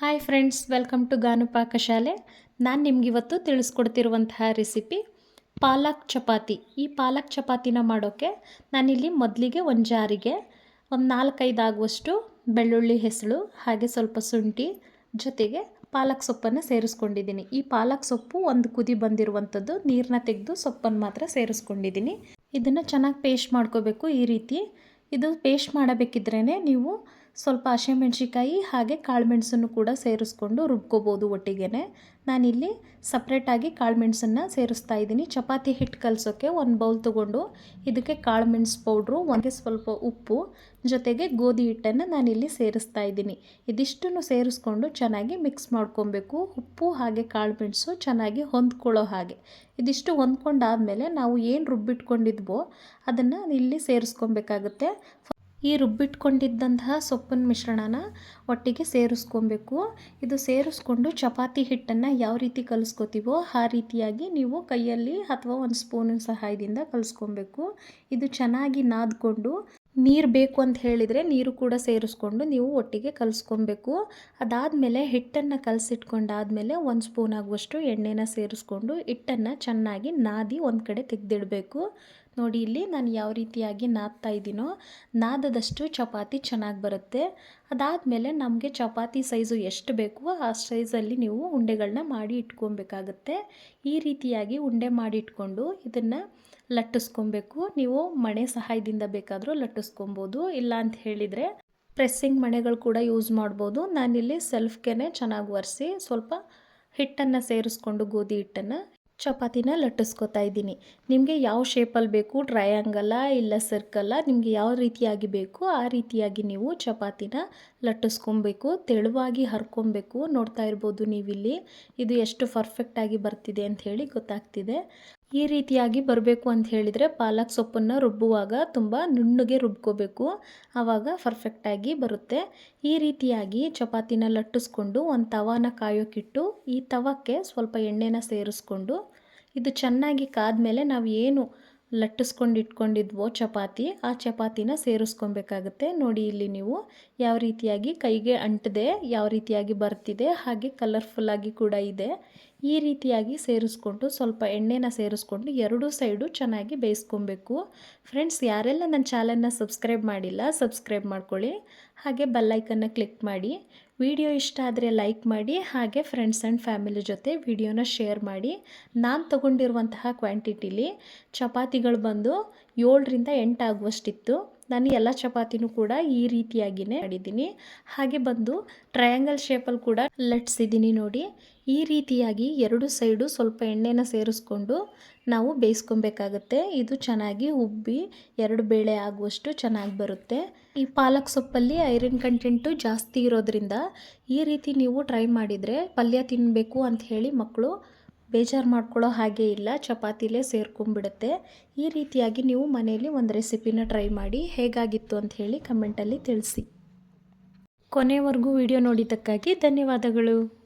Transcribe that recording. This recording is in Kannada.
Hi friends welcome to Gaanu ಪಾಕಶಾಲೆ ನಾನು ನಿಮಗಿವತ್ತು ತಿಳಿಸ್ಕೊಡ್ತಿರುವಂತಹ ರೆಸಿಪಿ ಪಾಲಕ್ ಚಪಾತಿ. ಈ ಪಾಲಕ್ ಚಪಾತಿನ ಮಾಡೋಕ್ಕೆ ನಾನಿಲ್ಲಿ ಮೊದಲಿಗೆ ಒಂದು ಜಾರಿಗೆ ಒಂದು ನಾಲ್ಕೈದು ಆಗುವಷ್ಟು ಬೆಳ್ಳುಳ್ಳಿ ಹೆಸಳು, ಹಾಗೆ ಸ್ವಲ್ಪ ಶುಂಠಿ ಜೊತೆಗೆ ಪಾಲಕ್ ಸೊಪ್ಪನ್ನು ಸೇರಿಸ್ಕೊಂಡಿದ್ದೀನಿ. ಈ ಪಾಲಕ್ ಸೊಪ್ಪು ಒಂದು ಕುದಿ ಬಂದಿರುವಂಥದ್ದು ನೀರನ್ನ ತೆಗೆದು ಸೊಪ್ಪನ್ನು ಮಾತ್ರ ಸೇರಿಸ್ಕೊಂಡಿದ್ದೀನಿ. ಇದನ್ನು ಚೆನ್ನಾಗಿ ಪೇಸ್ಟ್ ಮಾಡ್ಕೋಬೇಕು ಈ ರೀತಿ. ಇದು ಪೇಸ್ಟ್ ಮಾಡಬೇಕಿದ್ರೇ ನೀವು ಸ್ವಲ್ಪ ಹಸಿಮೆಣ್ಸಿಕಾಯಿ ಹಾಗೆ ಕಾಳುಮೆಣಸನ್ನು ಕೂಡ ಸೇರಿಸ್ಕೊಂಡು ರುಬ್ಕೋಬೋದು ಒಟ್ಟಿಗೆ ನಾನಿಲ್ಲಿ ಸಪ್ರೇಟಾಗಿ ಕಾಳುಮೆಣಸನ್ನು ಸೇರಿಸ್ತಾ ಇದ್ದೀನಿ. ಚಪಾತಿ ಹಿಟ್ಟು ಕಲಸೋಕ್ಕೆ ಒಂದು ಬೌಲ್ ತೊಗೊಂಡು ಇದಕ್ಕೆ ಕಾಳುಮೆಣಸು ಪೌಡ್ರು ಒಂದೇ ಸ್ವಲ್ಪ ಉಪ್ಪು, ಜೊತೆಗೆ ಗೋಧಿ ಹಿಟ್ಟನ್ನು ನಾನಿಲ್ಲಿ ಸೇರಿಸ್ತಾ ಇದ್ದೀನಿ. ಇದಿಷ್ಟನ್ನು ಸೇರಿಸ್ಕೊಂಡು ಚೆನ್ನಾಗಿ ಮಿಕ್ಸ್ ಮಾಡ್ಕೊಬೇಕು. ಉಪ್ಪು ಹಾಗೆ ಕಾಳುಮೆಣಸು ಚೆನ್ನಾಗಿ ಹೊಂದ್ಕೊಳ್ಳೋ ಹಾಗೆ. ಇದಿಷ್ಟು ಹೊಂದ್ಕೊಂಡಾದಮೇಲೆ ನಾವು ಏನು ರುಬ್ಬಿಟ್ಕೊಂಡಿದ್ವೋ ಅದನ್ನು ಇಲ್ಲಿ ಸೇರಿಸ್ಕೊಬೇಕಾಗುತ್ತೆ. ಈ ರುಬ್ಬಿಟ್ಕೊಂಡಿದ್ದಂತಹ ಸೊಪ್ಪಿನ ಮಿಶ್ರಣನ ಒಟ್ಟಿಗೆ ಸೇರಿಸ್ಕೊಬೇಕು. ಇದು ಸೇರಿಸ್ಕೊಂಡು ಚಪಾತಿ ಹಿಟ್ಟನ್ನು ಯಾವ ರೀತಿ ಕಲಿಸ್ಕೋತೀವೋ ಆ ರೀತಿಯಾಗಿ ನೀವು ಕೈಯಲ್ಲಿ ಅಥವಾ ಒಂದು ಸ್ಪೂನಿನ ಸಹಾಯದಿಂದ ಕಲಿಸ್ಕೊಬೇಕು. ಇದು ಚೆನ್ನಾಗಿ ನಾದ್ಕೊಂಡು ನೀರು ಬೇಕು ಅಂತ ಹೇಳಿದರೆ ನೀರು ಕೂಡ ಸೇರಿಸ್ಕೊಂಡು ನೀವು ಒಟ್ಟಿಗೆ ಕಲಿಸ್ಕೊಬೇಕು. ಅದಾದಮೇಲೆ ಹಿಟ್ಟನ್ನು ಕಲಸಿಟ್ಕೊಂಡಾದಮೇಲೆ ಒಂದು ಸ್ಪೂನ್ ಆಗುವಷ್ಟು ಎಣ್ಣೆನ ಸೇರಿಸ್ಕೊಂಡು ಹಿಟ್ಟನ್ನು ಚೆನ್ನಾಗಿ ನಾದಿ ಒಂದು ಕಡೆ ತೆಗೆದಿಡಬೇಕು. ನೋಡಿ ಇಲ್ಲಿ ನಾನು ಯಾವ ರೀತಿಯಾಗಿ ನಾದ್ತಾ ಇದ್ದೀನೋ, ನಾದದಷ್ಟು ಚಪಾತಿ ಚೆನ್ನಾಗಿ ಬರುತ್ತೆ. ಅದಾದಮೇಲೆ ನಮಗೆ ಚಪಾತಿ ಸೈಜು ಎಷ್ಟು ಬೇಕೋ ಆ ಸೈಜಲ್ಲಿ ನೀವು ಉಂಡೆಗಳನ್ನ ಮಾಡಿ ಇಟ್ಕೊಬೇಕಾಗತ್ತೆ. ಈ ರೀತಿಯಾಗಿ ಉಂಡೆ ಮಾಡಿ ಇಟ್ಕೊಂಡು ಇದನ್ನು ಲಟ್ಟಿಸ್ಕೊಬೇಕು. ನೀವು ಮಣೆ ಸಹಾಯದಿಂದ ಬೇಕಾದರೂ ಲಟ್ಟಿಸ್ಕೊಬೋದು. ಇಲ್ಲ ಅಂತ ಹೇಳಿದರೆ ಪ್ರೆಸ್ಸಿಂಗ್ ಮಣೆಗಳು ಕೂಡ ಯೂಸ್ ಮಾಡ್ಬೋದು. ನಾನಿಲ್ಲಿ ಸೆಲ್ಫ್ಗೆ ಚೆನ್ನಾಗಿ ಒರೆಸಿ ಸ್ವಲ್ಪ ಹಿಟ್ಟನ್ನು ಸೇರಿಸ್ಕೊಂಡು ಗೋಧಿ ಹಿಟ್ಟನ್ನು ಚಪಾತಿನ ಲಟ್ಟಿಸ್ಕೊತಾ ಇದ್ದೀನಿ. ನಿಮಗೆ ಯಾವ ಶೇಪಲ್ಲಿ ಬೇಕು ಟ್ರಯಾಂಗಲ್ಲ ಇಲ್ಲ ಸರ್ಕಲ್ಲ ನಿಮಗೆ ಯಾವ ರೀತಿಯಾಗಿ ಬೇಕು, ಆ ರೀತಿಯಾಗಿ ನೀವು ಚಪಾತಿನ ಲಟ್ಟಿಸ್ಕೊಬೇಕು, ತೆಳುವಾಗಿ ಹರ್ಕೊಬೇಕು ನೋಡ್ತಾ ಇರ್ಬೋದು ನೀವಿಲ್ಲಿ. ಇದು ಎಷ್ಟು ಪರ್ಫೆಕ್ಟಾಗಿ ಬರ್ತಿದೆ ಹೇಳಿ ಗೊತ್ತಾಗ್ತಿದೆ. ಈ ರೀತಿಯಾಗಿ ಬರಬೇಕು ಅಂತ ಹೇಳಿದರೆ ಪಾಲಕ್ ಸೊಪ್ಪನ್ನು ರುಬ್ಬುವಾಗ ತುಂಬ ನುಣ್ಣಗೆ ರುಬ್ಕೋಬೇಕು. ಆವಾಗ ಪರ್ಫೆಕ್ಟಾಗಿ ಬರುತ್ತೆ. ಈ ರೀತಿಯಾಗಿ ಚಪಾತಿನ ಲಟ್ಟಿಸ್ಕೊಂಡು ಒಂದು ತವಾನ ಕಾಯೋಕ್ಕಿಟ್ಟು ಈ ತವಕ್ಕೆ ಸ್ವಲ್ಪ ಎಣ್ಣೆನ ಸೇರಿಸ್ಕೊಂಡು ಇದು ಚೆನ್ನಾಗಿ ಕಾದ್ಮೇಲೆ ನಾವು ಏನು ಲಟ್ಟಿಸ್ಕೊಂಡು ಇಟ್ಕೊಂಡಿದ್ವೋ ಚಪಾತಿ, ಆ ಚಪಾತಿನ ಸೇರಿಸ್ಕೊಬೇಕಾಗುತ್ತೆ. ನೋಡಿ ಇಲ್ಲಿ ನೀವು ಯಾವ ರೀತಿಯಾಗಿ ಕೈಗೆ ಅಂಟದೆ, ಯಾವ ರೀತಿಯಾಗಿ ಬರ್ತಿದೆ, ಹಾಗೆ ಕಲರ್ಫುಲ್ಲಾಗಿ ಕೂಡ ಇದೆ. ಈ ರೀತಿಯಾಗಿ ಸೇರಿಸ್ಕೊಂಡು ಸ್ವಲ್ಪ ಎಣ್ಣೆನ ಸೇರಿಸ್ಕೊಂಡು ಎರಡೂ ಸೈಡು ಚೆನ್ನಾಗಿ ಬೇಯಿಸ್ಕೊಬೇಕು. ಫ್ರೆಂಡ್ಸ್ ಯಾರೆಲ್ಲ ನನ್ನ ಚಾನಲ್ನ ಸಬ್ಸ್ಕ್ರೈಬ್ ಮಾಡಿಲ್ಲ, ಸಬ್ಸ್ಕ್ರೈಬ್ ಮಾಡ್ಕೊಳ್ಳಿ. ಹಾಗೆ ಬೆಲ್ಲೈಕನ್ನ ಕ್ಲಿಕ್ ಮಾಡಿ. ವಿಡಿಯೋ ಇಷ್ಟ ಆದರೆ ಲೈಕ್ ಮಾಡಿ. ಹಾಗೆ ಫ್ರೆಂಡ್ಸ್ ಆ್ಯಂಡ್ ಫ್ಯಾಮಿಲಿ ಜೊತೆ ವಿಡಿಯೋನ ಶೇರ್ ಮಾಡಿ. ನಾನು ತಗೊಂಡಿರುವಂತಹ ಕ್ವಾಂಟಿಟಿಲಿ ಚಪಾತಿಗಳು ಬಂದು ಏಳರಿಂದ ಎಂಟು ಆಗುವಷ್ಟಿತ್ತು. ನಾನು ಎಲ್ಲ ಚಪಾತಿನೂ ಕೂಡ ಈ ರೀತಿಯಾಗಿಯೇ ಮಾಡಿದ್ದೀನಿ. ಹಾಗೆ ಬಂದು ಟ್ರಯಾಂಗಲ್ ಶೇಪಲ್ಲಿ ಕೂಡ ಲಟ್ಸಿದ್ದೀನಿ ನೋಡಿ. ಈ ರೀತಿಯಾಗಿ ಎರಡು ಸೈಡು ಸ್ವಲ್ಪ ಎಣ್ಣೆನ ಸೇರಿಸ್ಕೊಂಡು ನಾವು ಬೇಯಿಸ್ಕೊಬೇಕಾಗತ್ತೆ. ಇದು ಚೆನ್ನಾಗಿ ಉಬ್ಬಿ ಎರಡು ಬೇಳೆ ಆಗುವಷ್ಟು ಚೆನ್ನಾಗಿ ಬರುತ್ತೆ. ಈ ಪಾಲಕ್ ಸೊಪ್ಪಲ್ಲಿ ಐರನ್ ಕಂಟೆಂಟು ಜಾಸ್ತಿ ಇರೋದ್ರಿಂದ ಈ ರೀತಿ ನೀವು ಟ್ರೈ ಮಾಡಿದರೆ ಪಲ್ಯ ತಿನ್ನಬೇಕು ಅಂತ ಹೇಳಿ ಮಕ್ಕಳು ಬೇಜಾರು ಮಾಡ್ಕೊಳ್ಳೋ ಹಾಗೆ ಇಲ್ಲ, ಚಪಾತಿಲೇ ಸೇರ್ಕೊಂಡ್ಬಿಡುತ್ತೆ. ಈ ರೀತಿಯಾಗಿ ನೀವು ಮನೆಯಲ್ಲಿ ಒಂದು ರೆಸಿಪಿನ ಟ್ರೈ ಮಾಡಿ ಹೇಗಾಗಿತ್ತು ಅಂತ ಹೇಳಿ ಕಮೆಂಟಲ್ಲಿ ತಿಳಿಸಿ. ಕೊನೆವರೆಗೂ ವಿಡಿಯೋ ನೋಡಿದ್ದಕ್ಕಾಗಿ ಧನ್ಯವಾದಗಳು.